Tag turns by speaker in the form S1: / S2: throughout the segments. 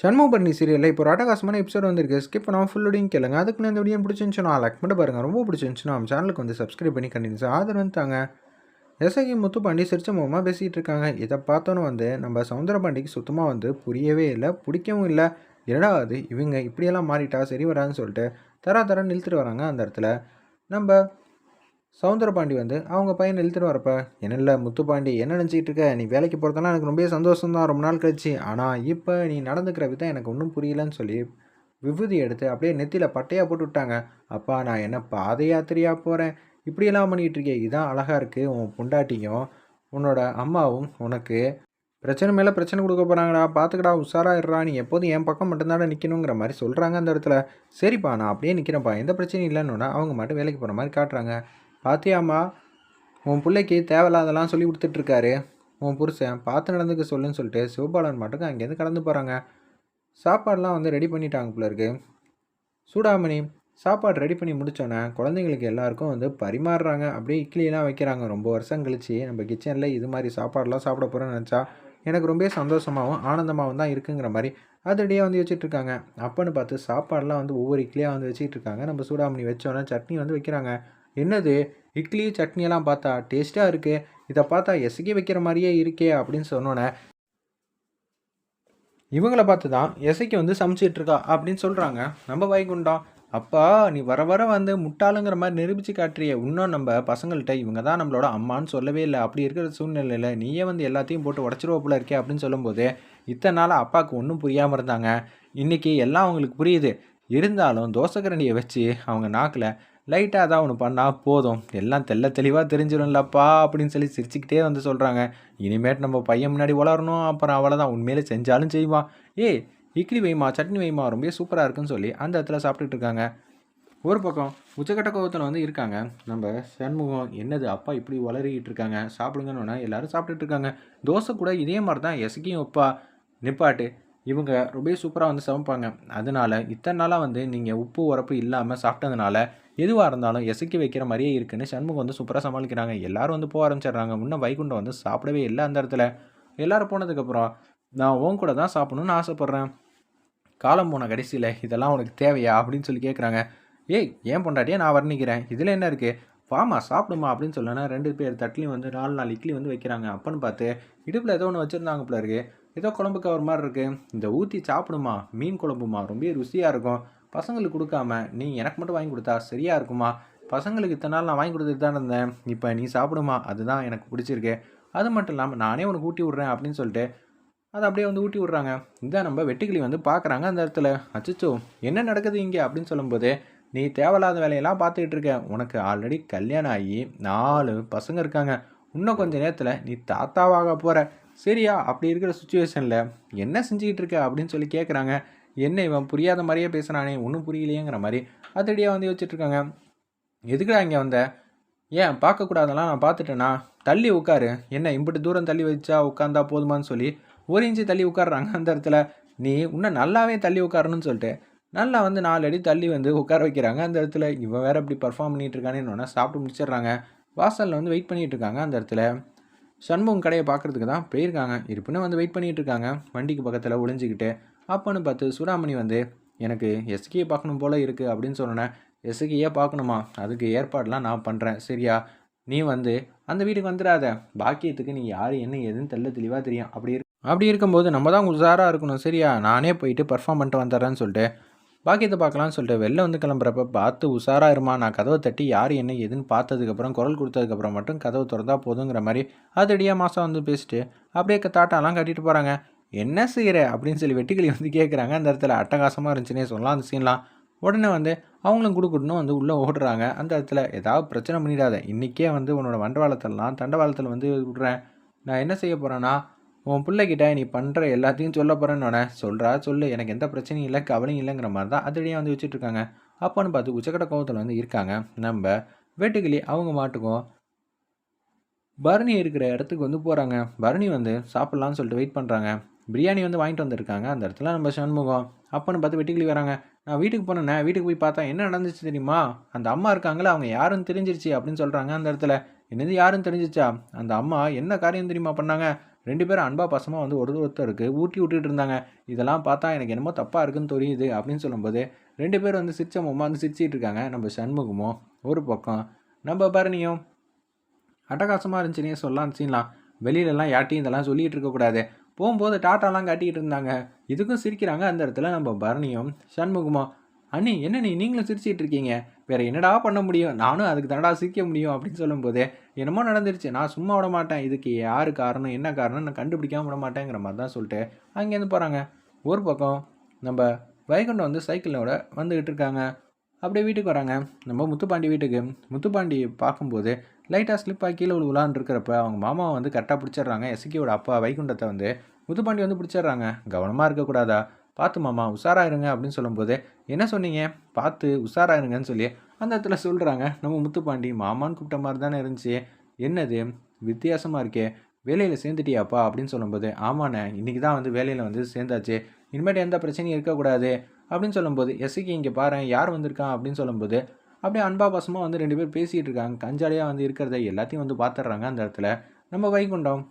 S1: சண்முகபரணி சீரியலில் இப்போ ஒரு அட்டகாசமான எபிசோட் வந்திருக்கு ஸ்கிப் பண்ணாமல் ஃபுல்லோடையும் கேளுங்க. அதுக்கு நான் இந்த வீடியோ பிடிச்சிருந்துச்சுன்னா லைக் பண்ணி பாருங்கள் ரொம்ப பிடிச்சிருந்துச்சுன்னா நம்ம சேனலுக்கு வந்து சப்ஸ்கிரைப் பண்ணி கண்டினியூஸ் ஆதரவு தாங்க. எஸ்ஐகி முத்துப்பாண்டி சிரிச்ச முகமாக பேசிகிட்டு இருக்காங்க. இதை பார்த்தோன்னு வந்து நம்ம சவுந்தரபாண்டிக்கு சுத்தமாக வந்து புரியவே இல்லை பிடிக்கவும் இல்லை. இரண்டாவது இவங்க இப்படியெல்லாம் மாறிட்டா சரி வராதுன்னு சொல்லிட்டு தரா தர நிறுத்திட்டு வராங்க அந்த இடத்துல. நம்ம சவுந்தரபாண்டி வந்து அவங்க பையன் இழுத்துட்டு வரப்ப என்ன முத்துப்பாண்டி என்ன நினச்சிக்கிட்டு இருக்க? நீ வேலைக்கு போகிறதெல்லாம் எனக்கு ரொம்ப சந்தோஷம் தான் ரொம்ப நாள் கழிச்சு. ஆனால் இப்போ நீ நடந்துக்கிற விதம் எனக்கு ஒன்றும் புரியலன்னு சொல்லி விபூதி எடுத்து அப்படியே நெத்தியில் பட்டையாக போட்டு விட்டாங்க. அப்பா நான் என்ன பாத யாத்திரையாக போகிறேன் இப்படியெல்லாம் பண்ணிக்கிட்டு இருக்கே. இதான் அழகாக இருக்குது உன் பொண்டாட்டியும் உன்னோட அம்மாவும் உனக்கு பிரச்சனை மேலே பிரச்சனை கொடுக்க போகிறாங்கடா பார்த்துக்கடா உஷாராயிடுறா நீ எப்போதும் என் பக்கம் மட்டும்தானே நிற்கணுங்கிற மாதிரி சொல்கிறாங்க அந்த இடத்துல. சரிப்பா நான் அப்படியே நிற்கிறேன்ப்பா எந்த பிரச்சனையும் இல்லைன்னு அவங்க மட்டும் வேலைக்கு போகிற மாதிரி காட்டுறாங்க. பார்த்தியாம்மா உன் பிள்ளைக்கு தேவையில்லாதெல்லாம் சொல்லி கொடுத்துட்ருக்காரு. உன் புருஷன் பார்த்து நடந்துக்க சொல்லுன்னு சொல்லிட்டு சிவபாலன் மட்டும் அங்கேருந்து கடந்து போகிறாங்க சாப்பாடெலாம் வந்து ரெடி பண்ணிட்டாங்க போல இருக்கு. சூடாமணி சாப்பாடு ரெடி பண்ணி முடித்தோன்னே குழந்தைங்களுக்கு எல்லாருக்கும் வந்து பரிமாறுறாங்க. அப்படியே இட்லியெல்லாம் வைக்கிறாங்க. ரொம்ப வருஷம் கழிச்சு நம்ம கிச்சனில் இது மாதிரி சாப்பாடெலாம் சாப்பிட போகிறோன்னு நினச்சா எனக்கு ரொம்ப சந்தோஷமாகவும் ஆனந்தமாகவும் தான் இருக்குங்கிற மாதிரி அதடியே வந்து வச்சிட்ருக்காங்க. அப்போன்னு பார்த்து சாப்பாடெலாம் வந்து ஒவ்வொரு இட்லியாக வந்து வச்சுக்கிட்டு இருக்காங்க. நம்ம சூடாமணி வச்சோன்னே சட்னி வந்து வைக்கிறாங்க. என்னது இட்லி சட்னியெல்லாம் பார்த்தா டேஸ்ட்டாக இருக்குது இதை பார்த்தா எசகி வைக்கிற மாதிரியே இருக்கே அப்படின்னு சொன்னோன்னே இவங்கள பார்த்து தான் எசைக்கு வந்து சமைச்சிட்டு இருக்கா அப்படின்னு சொல்கிறாங்க நம்ம வைகுண்டம். அப்பா நீ வர வர வந்து முட்டாளுங்கிற மாதிரி நிரூபித்து காட்டுறிய. இன்னும் நம்ம பசங்கள்கிட்ட இவங்க தான் நம்மளோட அம்மான்னு சொல்லவே இல்லை. அப்படி இருக்கிற சூழ்நிலையில் நீயே வந்து எல்லாத்தையும் போட்டு உடச்சிருவ போல இருக்கே அப்படின்னு சொல்லும்போது இத்தனை நாள் அப்பாவுக்கு ஒன்றும் புரியாமல் இருந்தாங்க. இன்றைக்கி எல்லாம் அவங்களுக்கு புரியுது. இருந்தாலும் தோசைக்கரண்டியை வச்சு அவங்க நாக்கில் லைட்டாக தான் ஒன்று பண்ணால் போதும். எல்லாம் தெல்ல தெளிவாக தெரிஞ்சிடும்லப்பா அப்படின்னு சொல்லி சிரிச்சுக்கிட்டே வந்து சொல்கிறாங்க இனிமேட்டு நம்ம பையன் முன்னாடி வளரணும். அப்புறம் அவ்வளோதான் உண்மையிலே செஞ்சாலும் செய்வான். ஏய் இட்லி வைமா சட்னி வைமா ரொம்ப சூப்பராக இருக்குன்னு சொல்லி அந்த இடத்துல சாப்பிட்டுட்டு இருக்காங்க. ஒரு பக்கம் உச்சக்கட்ட கோபத்தில் வந்து இருக்காங்க. நம்ம சண்முகம் என்னது அப்பா இப்படி வளரிக்கிட்டு இருக்காங்க? சாப்பிடுங்கன்னு எல்லாரும் சாப்பிட்டுட்டு இருக்காங்க. தோசை கூட இதே மாதிரி தான் எசக்கியும் அப்பா நிப்பாட்டு. இவங்க ரொம்ப சூப்பராக வந்து சமைப்பாங்க. அதனால இத்தனை நாளாக வந்து நீங்கள் உப்பு உரப்பு இல்லாமல் சாப்பிட்டதுனால எதுவாக இருந்தாலும் எசக்கி வைக்கிற மாதிரியே இருக்குன்னு சண்முகம் வந்து சூப்பராக சமாளிக்கிறாங்க. எல்லோரும் வந்து போக ஆரம்பிச்சிடுறாங்க. முன்ன வைகுண்டம் வந்து சாப்பிடவே இல்லை அந்த இடத்துல. எல்லோரும் போனதுக்கப்புறம் நான் உன் கூட தான் சாப்பிடணும்னு ஆசைப்பட்றேன். காலம் போன கடைசியில் இதெல்லாம் உனக்கு தேவையா அப்படின்னு சொல்லி கேட்குறாங்க ஏய் ஏன் பொண்டாட்டியே நான் வர்ணிக்கிறேன் இதில் என்ன இருக்குது வாமா சாப்பிடுமா அப்படின்னு சொல்லனா ரெண்டு பேர் தட்லியும் வந்து நாலு நாலு இட்லி வந்து வைக்கிறாங்க. அப்பன்னு பார்த்து இடுப்பில் ஏதோ ஒன்று வச்சுருந்தாங்க போல இருக்குது ஏதோ குழம்பு கவர் மாதிரி இருக்குது இந்த ஊற்றி சாப்பிடுமா? மீன் குழம்புமா? ரொம்ப ருசியாக இருக்கும். பசங்களுக்கு கொடுக்காம நீ எனக்கு மட்டும் வாங்கி கொடுத்தா சரியாக இருக்குமா? பசங்களுக்கு இத்தனை நாள் நான் வாங்கி கொடுத்துட்டு தான் இருந்தேன். இப்போ நீ சாப்பிடுமா? அதுதான் எனக்கு பிடிச்சிருக்கு. அது மட்டும் இல்லாமல் நானே உனக்கு ஊட்டி விட்றேன் அப்படின்னு சொல்லிட்டு அதை அப்படியே வந்து ஊட்டி விட்றாங்க. இதான் நம்ம வெட்டுக்கிளி வந்து பார்க்குறாங்க அந்த இடத்துல. அச்சச்சோ என்ன நடக்குது இங்கே? அப்படின்னு சொல்லும்போது நீ தேவையில்லாத வேலையெல்லாம் பார்த்துக்கிட்டு இருக்க. உனக்கு ஆல்ரெடி கல்யாணம் ஆகி நாலு பசங்க இருக்காங்க. இன்னும் கொஞ்சம் நேரத்தில் நீ தாத்தாவாக போகிற சரியா அப்படி இருக்கிற சுச்சுவேஷனில் என்ன செஞ்சுக்கிட்டு இருக்க அப்படின்னு சொல்லி கேட்குறாங்க என்ன இவன் புரியாத மாதிரியே பேசுகிறானே ஒன்றும் புரியலையேங்கிற மாதிரி அதடியாக வந்து வச்சுட்ருக்காங்க எதுக்குடா இங்கே வந்த? ஏன் பார்க்கக்கூடாதெல்லாம் நான் பார்த்துட்டேன்னா தள்ளி உட்காரு. என்ன இம்பிட்டு தூரம் தள்ளி வச்சா உட்காந்தா போதுமான்னு சொல்லி ஒரு இன்ச்சு தள்ளி உட்காடுறாங்க அந்த இடத்துல. நீ இன்னும் நல்லாவே தள்ளி உட்காரணும்னு சொல்லிட்டு நல்லா வந்து நாலு அடி தள்ளி வந்து உட்கார வைக்கிறாங்க அந்த இடத்துல. இவன் வேறு இப்படி பர்ஃபார்ம் பண்ணிகிட்டு இருக்கானேன்னு சாப்பிட்டு முடிச்சிடுறாங்க. வாசலில் வந்து வெயிட் பண்ணிகிட்டு இருக்காங்க அந்த இடத்துல. சண்முகம் கடையை பார்க்குறதுக்கு தான் போயிருக்காங்க. இருப்புன்னு வந்து வெயிட் பண்ணிகிட்டு இருக்காங்க. வண்டிக்கு பக்கத்தில் ஒளிஞ்சிக்கிட்டு அப்போன்னு பார்த்து சூடாமணி வந்து எனக்கு எஸ்கியை பார்க்கணும் போல் இருக்குது அப்படின்னு சொன்னேன் எஸ்கியே பார்க்கணுமா? அதுக்கு ஏற்பாடெலாம் நான் பண்ணுறேன் சரியா? நீ வந்து அந்த வீட்டுக்கு வந்துடாத. பாக்கியத்துக்கு நீ யார் என்ன ஏதுன்னு தெல்ல தெளிவாக தெரியும். அப்படி இருக்கு அப்படி இருக்கும்போது நம்ம தான் உஷாராக இருக்கணும். சரியா? நானே போயிட்டு பர்ஃபார்ம் பண்ணிட்டு வந்துடுறேன்னு சொல்லிட்டு பாக்கியத்தை பார்க்கலான்னு சொல்லிட்டு வெளில வந்து கிளம்புறப்ப பார்த்து உஷாராக இருமா நான் கதவை தட்டி யார் என்ன எதுன்னு பார்த்ததுக்கப்புறம் குரல் கொடுத்ததுக்கப்புறம் மட்டும் கதவை திறந்தா போதுங்கிற மாதிரி அதடியாக மாதம் வந்து பேசிட்டு அப்படியே தாட்டாலாம் கட்டிட்டு போகிறாங்க என்ன செய்கிற அப்படின்னு சொல்லி வெட்டிக்கிளி வந்து கேட்குறாங்க அந்த இடத்துல அட்டகாசமாக இருந்துச்சுன்னே சொல்லலாம். அந்த சீன்லாம் உடனே வந்து அவங்களும் கொடுக்கணும் வந்து உள்ளே ஓடுறாங்க. அந்த இடத்துல ஏதாவது பிரச்சனை பண்ணிடாத. இன்றைக்கே வந்து உன்னோட வண்டவாளத்தெல்லாம் தண்டவாளத்தில் வந்து விட்றேன். நான் என்ன செய்ய போகிறேன்னா உன் பிள்ளைகிட்ட நீ பண்ணுற எல்லாத்தையும் சொல்ல போகிறேன்னு சொல்கிறா சொல்லு. எனக்கு எந்த பிரச்சனையும் இல்லை கவலையும் இல்லைங்கிற மாதிரி தான் அதிலேயே வந்து வச்சுட்ருக்காங்க. அப்போன்னு பார்த்து உச்சக்கட்ட கோவத்தில் வந்து இருக்காங்க. நம்ம வெட்டுக்கிளி அவங்க மாட்டுக்கும் பரணி இருக்கிற இடத்துக்கு வந்து போகிறாங்க பரணி வந்து சாப்பிட்லான்னு சொல்லிட்டு வெயிட் பண்ணுறாங்க பிரியாணி வந்து வாங்கிட்டு வந்திருக்காங்க. அந்த இடத்துல நம்ம சண்முகம் அப்போன்னு பார்த்து வெட்டுக்கிளி வராங்க. நான் வீட்டுக்கு போனேன்னே வீட்டுக்கு போய் பார்த்தா என்ன நடந்துச்சு தெரியுமா? அந்த அம்மா இருக்காங்களே அவங்க யாருன்னு தெரிஞ்சிருச்சு அப்படின்னு சொல்கிறாங்க அந்த இடத்துல. என்னது யாருன்னு தெரிஞ்சிச்சா? அந்த அம்மா என்ன காரியம் தெரியுமா பண்ணாங்க? ரெண்டு பேரும் அன்பா பசமாக வந்து ஒரு ஒருத்தருக்கு ஊட்டி விட்டுட்டு இருந்தாங்க. இதெல்லாம் பார்த்தா எனக்கு என்னமோ தப்பாக இருக்குன்னு தெரியுது அப்படின்னு சொல்லும்போது ரெண்டு பேரும் வந்து சிரிச்ச மும்மா வந்து சிரிச்சிட்டு இருக்காங்க. நம்ம சண்முகமும் ஒரு பக்கம். நம்ம பரணியும் அட்டகாசமாக இருந்துச்சுனே சொல்லலாம் சீன்லாம். வெளியிலலாம் யார்ட்டையும் இதெல்லாம் சொல்லிகிட்டு இருக்கக்கூடாது போகும்போது டாட்டாலாம் காட்டிகிட்டு இருந்தாங்க. இதுக்கும் சிரிக்கிறாங்க அந்த இடத்துல நம்ம பரணியும் சண்முகமும். அண்ணி என்ன நீ நீங்களும் சிரிச்சிட்டு இருக்கீங்க. வேறு என்னடா பண்ண முடியும்? நானும் அதுக்கு தானடா சிரிக்க முடியும் அப்படின்னு சொல்லும்போது என்னமோ நடந்துருச்சு. நான் சும்மா விட மாட்டேன். இதுக்கு யார் காரணம் என்ன காரணம் நான் கண்டுபிடிக்காம விட மாட்டேங்கிற மாதிரி தான் சொல்லிட்டு அங்கேருந்து போகிறாங்க ஒரு பக்கம் நம்ம வைகுண்டம் வந்து சைக்கிளோட வந்துக்கிட்டு இருக்காங்க. அப்படியே வீட்டுக்கு வராங்க. நம்ம முத்துப்பாண்டி வீட்டுக்கு. முத்துப்பாண்டி பார்க்கும்போது லைட்டாக ஸ்லிப்பாக கீழே விழுவலான்னு இருக்கிறப்ப அவங்க மாமாவை வந்து கரெக்டாக பிடிச்சிடுறாங்க. எஸ்கேவோட அப்பா வைகுண்டத்தை வந்து முத்துப்பாண்டி வந்து பிடிச்சிடுறாங்க. கவனமாக இருக்கக்கூடாதா? பார்த்து மாமா உஷாராயிருங்க அப்படின்னு சொல்லும்போது என்ன சொன்னீங்க? பார்த்து உஷாராயிருங்கன்னு சொல்லி அந்த இடத்துல சொல்கிறாங்க நம்ம முத்துப்பாண்டி மாமான்னு கூப்பிட்ட மாதிரி தானே இருந்துச்சு. என்னது? வித்தியாசமாக இருக்கே. வேலையில் சேர்ந்துட்டியாப்பா? அப்படின்னு சொல்லும்போது ஆமாண்ணே இன்றைக்கி தான் வந்து வேலையில் வந்து சேர்ந்தாச்சு. இனிமேட்டு எந்த பிரச்சனையும் இருக்கக்கூடாது. அப்படின்னு சொல்லும்போது எஸ்சிக்கு இங்கே பாரு யார் வந்திருக்கான்? அப்படின்னு சொல்லும்போது அப்படியே அன்பா பாசமாக வந்து ரெண்டு பேர் பேசிகிட்டு இருக்காங்க. கஞ்சாலியாக வந்து இருக்கிறத எல்லாத்தையும் வந்து பார்த்துட்றாங்க அந்த இடத்துல. நம்ம வைகுண்டம்.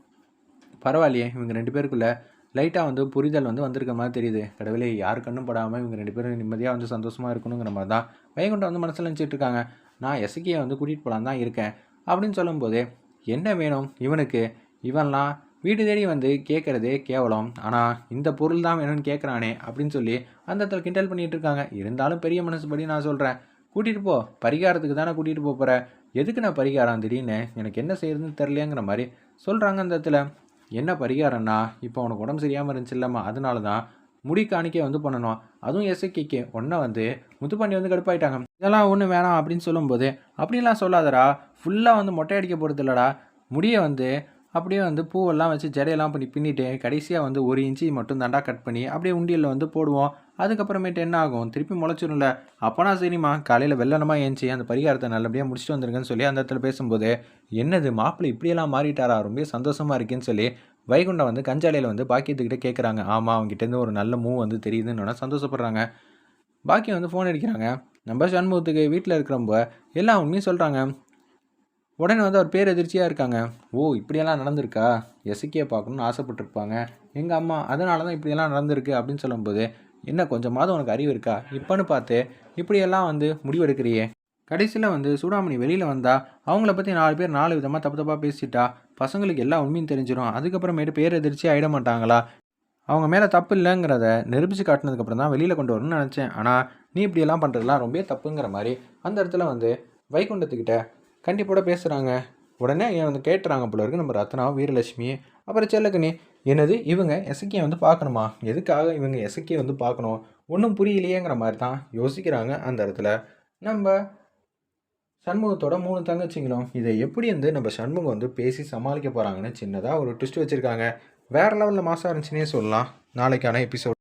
S1: பரவாயில்லையே இவங்க ரெண்டு பேருக்குள்ளே லைட்டாக வந்து புரிதல் வந்து வந்திருக்க மாதிரி தெரியுது. கடவுளே யார் கண்ணும் படாமல் இவங்க ரெண்டு பேரும் நிம்மதியாக வந்து சந்தோஷமாக இருக்கணுங்கிற மாதிரி தான் வைகுண்டம் வந்து மனசில் நினச்சிட்டு இருக்காங்க. நான் எசக்கியை வந்து கூட்டிகிட்டு போகலான் தான் இருக்கேன் அப்படின்னு சொல்லும்போது என்ன வேணும் இவனுக்கு? இவன்லாம் வீடு தேடி வந்து கேட்குறதே கேவலம். ஆனால் இந்த பொருள் தான் வேணும்னு கேட்குறானே அப்படின்னு சொல்லி அந்த இடத்துல கிண்டல் பண்ணிகிட்டு இருக்காங்க. இருந்தாலும் பெரிய மனசுபடி நான் சொல்கிறேன் கூட்டிகிட்டு போ. பரிகாரத்துக்கு தானே கூட்டிகிட்டு போகிறேன் போகிற எதுக்கு நான் பரிகாரம்? திடீர்னு எனக்கு என்ன செய்யறதுன்னு தெரிலங்கிற மாதிரி சொல்கிறாங்க அந்த இடத்துல. என்ன பரிகாரம்னா இப்போ உனக்கு உடம்பு சரியாமல் இருந்துச்சு இல்லைம்மா அதனால தான் முடி காணிக்கை வந்து பண்ணணும். அதுவும் எஸ்ஐகேக்கு ஒன்றை வந்து முத்துப்பாண்டி வந்து கடுப்பாயிட்டாங்க. இதெல்லாம் ஒன்றும் வேணாம் அப்படின்னு சொல்லும்போது அப்படிலாம் சொல்லாதடா. ஃபுல்லாக வந்து மொட்டை அடிக்க போகிறது இல்லடா. முடியை வந்து அப்படியே வந்து பூவெல்லாம் வச்சு ஜடையெல்லாம் பண்ணி பின்னிட்டு கடைசியாக வந்து ஒரு இன்ச்சி மட்டும் தண்டா கட் பண்ணி அப்படியே உண்டியலில் வந்து போடுவோம். அதுக்கப்புறமேட்டு என்ன ஆகும்? திருப்பி முளைச்சிரும்ல. அப்போனா சரிம்மா காலையில் வெள்ளனமாக ஏஞ்சி அந்த பரிகாரத்தை நல்லபடியாக முடிச்சுட்டு வந்துருங்கன்னு சொல்லி அந்த இடத்துல பேசும்போது என்னது மாப்பிள்ளை இப்படியெல்லாம் மாறிட்டாரா? ரொம்ப சந்தோஷமாக இருக்கேன்னு சொல்லி வைகுண்டம் வந்து கஞ்சாலையில் வந்து பாக்கியத்துக்கிட்ட கேட்குறாங்க ஆமாம் அவங்ககிட்டேருந்து ஒரு நல்ல மூவ் வந்து தெரியுதுன்னு சந்தோஷப்படுறாங்க. பாக்கியம் வந்து ஃபோன் அடிக்கிறாங்க. நம்ம சண்முகத்துக்கு வீட்டில் இருக்கிறவங்க எல்லா உண்மையும் சொல்கிறாங்க உடனே வந்து அவர் பேர் எதிர்ச்சியாக இருக்காங்க. ஓ இப்படியெல்லாம் நடந்திருக்கா? எசக்கியை பார்க்கணுன்னு ஆசைப்பட்டிருப்பாங்க. எங்கள் அம்மா அதனால தான் இப்படியெல்லாம் நடந்திருக்கு அப்படின்னு சொல்லும்போது என்ன கொஞ்சமாவது உனக்கு அறிவு இருக்கா? இப்போன்னு பார்த்து இப்படியெல்லாம் வந்து முடிவெடுக்கிறியே. கடைசியில் வந்து சூடாமணி வெளியில் வந்தால் அவங்கள பற்றி நாலு பேர் நாலு விதமாக தப்பு தப்பாக பேசிட்டா பசங்களுக்கு எல்லா உண்மையும் தெரிஞ்சிடும் அதுக்கப்புறமேட்டு பேர் எதிர்ச்சி ஆகிட மாட்டாங்களா? அவங்க மேலே தப்பு இல்லைங்கிறத நிரூபித்து காட்டினதுக்கப்புறம் தான் வெளியில் கொண்டு வரணும்னு நினச்சேன். ஆனால் நீ இப்படியெல்லாம் பண்ணுறதுலாம் ரொம்ப தப்புங்கிற மாதிரி அந்த இடத்துல வந்து வைகுண்டத்துக்கிட்ட கண்டிப்போட பேசுகிறாங்க உடனே என் வந்து கேட்டுறாங்க போல இருக்கு. நம்ம ரத்னாவும் வீரலட்சுமி அப்புறம் செல்லக்கனி என்னது இவங்க எசக்கியை வந்து பார்க்கணுமா? எதுக்காக இவங்க எசக்கியை வந்து பார்க்கணும்? ஒன்றும் புரியலையேங்கிற மாதிரி தான் யோசிக்கிறாங்க அந்த இடத்துல. நம்ம சண்முகத்தோட மூணு தங்கச்சிங்களும் இதை எப்படி வந்து நம்ம சண்முகம் வந்து பேசி சமாளிக்க போகிறாங்கன்னு சின்னதாக ஒரு ட்விஸ்ட் வச்சுருக்காங்க. வேறு லெவலில் மாதம் இருந்துச்சுன்னே சொல்லலாம். நாளைக்கான எபிசோட்